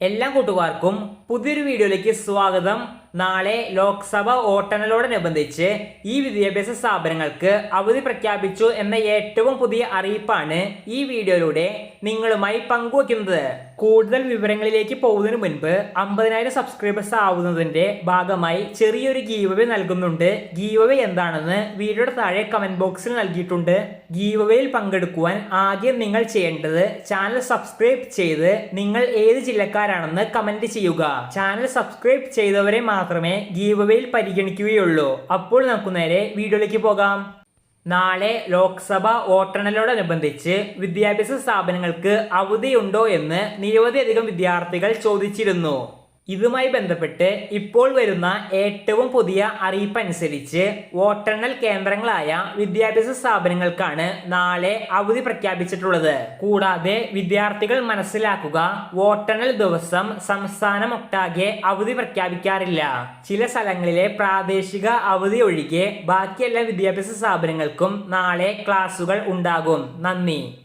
എല്ലാ കൂട്ടുകാർക്കും പുതിയൊരു വീഡിയോയിലേക്ക് സ്വാഗതം. നാളെ ലോക്സഭ വോട്ടെണ്ണലോടനുബന്ധിച്ച് ഈ വിദ്യാഭ്യാസ സ്ഥാപനങ്ങൾക്ക് അവധി പ്രഖ്യാപിച്ചു എന്ന ഏറ്റവും പുതിയ അറിയിപ്പാണ് ഈ വീഡിയോയിലൂടെ നിങ്ങളുമായി പങ്കുവയ്ക്കുന്നത്. കൂടുതൽ വിവരങ്ങളിലേക്ക് പോകുന്നതിന് മുൻപ് അമ്പതിനായിരം സബ്സ്ക്രൈബേഴ്സ് ആവുന്നതിന്റെ ഭാഗമായി ചെറിയൊരു ഗീവവേ നൽകുന്നുണ്ട്. ഗീവവേ എന്താണെന്ന് വീഡിയോയുടെ താഴെ കമന്റ് ബോക്സിൽ നൽകിയിട്ടുണ്ട്. ഗീവവേയിൽ പങ്കെടുക്കുവാൻ ആദ്യം നിങ്ങൾ ചെയ്യേണ്ടത് ചാനൽ സബ്സ്ക്രൈബ് ചെയ്ത് നിങ്ങൾ ഏത് ജില്ലക്കാരാണെന്ന് കമന്റ് ചെയ്യുക. ചാനൽ സബ്സ്ക്രൈബ് ചെയ്തവരെ മാത്രമേ ഗീവവേയിൽ പരിഗണിക്കുകയുള്ളൂ. അപ്പോൾ നമുക്ക് നേരെ വീഡിയോയിലേക്ക് പോകാം. നാളെ ലോക്സഭ വോട്ടെണ്ണലോടനുബന്ധിച്ച് വിദ്യാഭ്യാസ സ്ഥാപനങ്ങൾക്ക് അവധിയുണ്ടോ എന്ന് നിരവധിയധികം വിദ്യാർത്ഥികൾ ചോദിച്ചിരുന്നു. ഇതുമായി ബന്ധപ്പെട്ട് ഇപ്പോൾ വരുന്ന ഏറ്റവും പുതിയ അറിയിപ്പനുസരിച്ച് വോട്ടെണ്ണൽ കേന്ദ്രങ്ങളായ വിദ്യാഭ്യാസ സ്ഥാപനങ്ങൾക്കാണ് നാളെ അവധി പ്രഖ്യാപിച്ചിട്ടുള്ളത്. കൂടാതെ വിദ്യാർത്ഥികൾ മനസ്സിലാക്കുക വോട്ടെണ്ണൽ ദിവസം സംസ്ഥാനമൊട്ടാകെ അവധി പ്രഖ്യാപിക്കാറില്ല. ചില സ്ഥലങ്ങളിലെ പ്രാദേശിക അവധി ഒഴികെ ബാക്കിയെല്ലാ വിദ്യാഭ്യാസ സ്ഥാപനങ്ങൾക്കും നാളെ ക്ലാസുകൾ ഉണ്ടാകും. നന്ദി.